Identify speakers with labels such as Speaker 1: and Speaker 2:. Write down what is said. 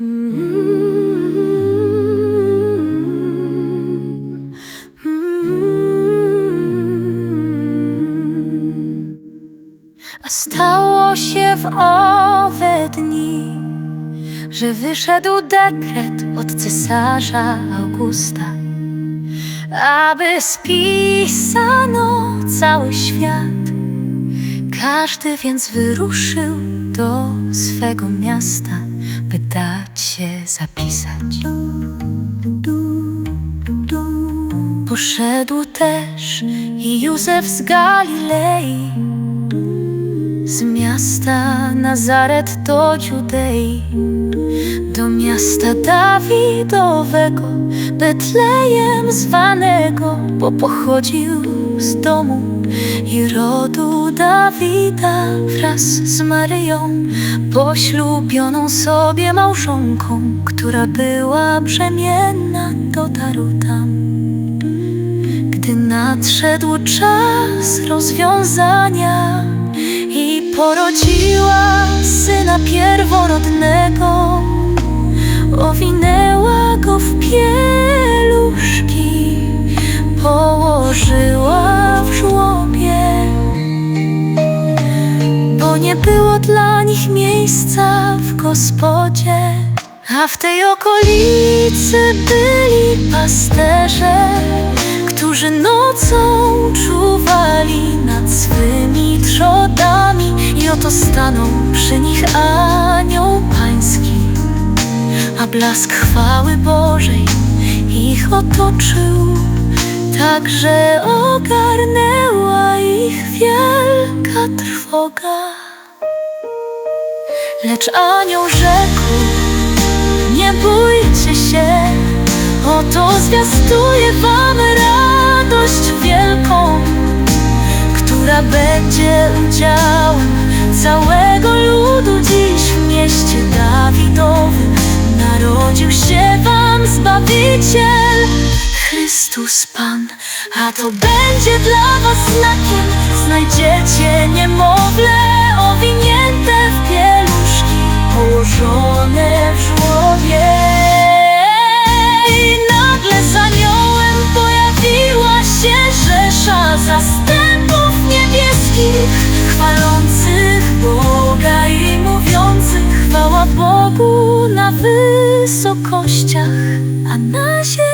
Speaker 1: A stało się w owe dni, że wyszedł dekret od cesarza Augusta, aby spisano cały świat. Każdy więc wyruszył do swego miasta, by dać się zapisać. Poszedł też i Józef z Galilei, z miasta Nazaret do Judei, do miasta Dawidowego, Betlejem zwanego, bo pochodził z domu i rodu Dawida wraz z Maryją, poślubioną sobie małżonką, która była brzemienna, dotarł tam. Gdy nadszedł czas rozwiązania i porodziła syna pierworodnego, owinęła go w pieluszki, położyła było dla nich miejsca w gospodzie. A w tej okolicy byli pasterze, którzy nocą czuwali nad swymi trzodami i oto stanął przy nich anioł pański, a blask chwały Bożej ich otoczył, tak że ogarnęła ich wielka trwoga. Lecz anioł rzekł, nie bójcie się, oto zwiastuję wam radość wielką, która będzie udziałem całego ludu dziś w mieście Dawidowym. Narodził się wam Zbawiciel, Chrystus Pan, a to będzie dla was znakiem. Znajdziecie zastępów niebieskich, chwalących Boga i mówiących chwała Bogu na wysokościach, a na ziemi.